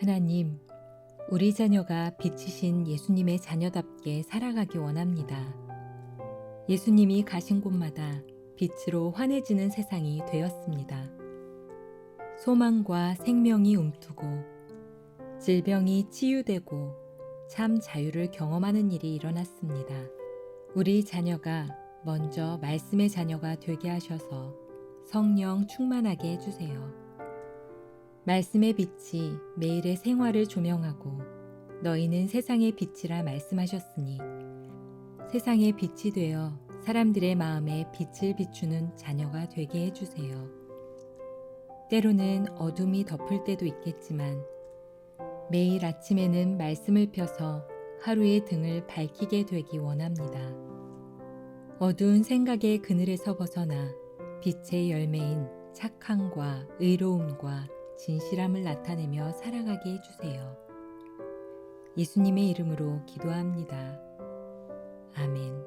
하나님, 우리 자녀가 빛이신 예수님의 자녀답게 살아가기 원합니다. 예수님이 가신 곳마다 빛으로 환해지는 세상이 되었습니다. 소망과 생명이 움트고 질병이 치유되고 참 자유를 경험하는 일이 일어났습니다. 우리 자녀가 먼저 말씀의 자녀가 되게 하셔서 성령 충만하게 해주세요. 말씀의 빛이 매일의 생활을 조명하고 너희는 세상의 빛이라 말씀하셨으니 세상의 빛이 되어 사람들의 마음에 빛을 비추는 자녀가 되게 해주세요. 때로는 어둠이 덮을 때도 있겠지만 매일 아침에는 말씀을 펴서 하루의 등을 밝히게 되기 원합니다. 어두운 생각의 그늘에서 벗어나 빛의 열매인 착함과 의로움과 진실함을 나타내며 살아가게 해주세요. 예수님의 이름으로 기도합니다. 아멘.